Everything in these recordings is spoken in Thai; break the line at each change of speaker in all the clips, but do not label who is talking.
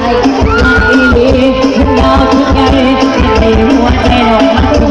ใจไม่ดีฉันยาวทุกไงใจรู้ว่าใจหลอก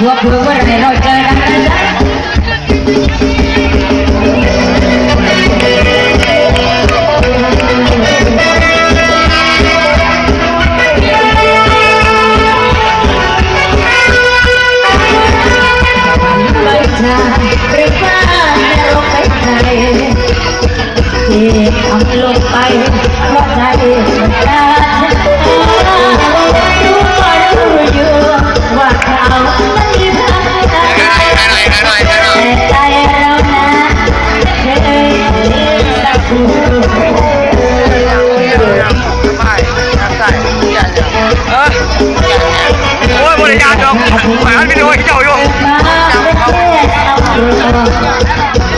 หัวเพื่อว่าไม่รอดเจอกันนะจ๊ะลงไป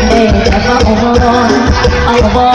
เด็กจะเข้า
บอ
ลเอาบอ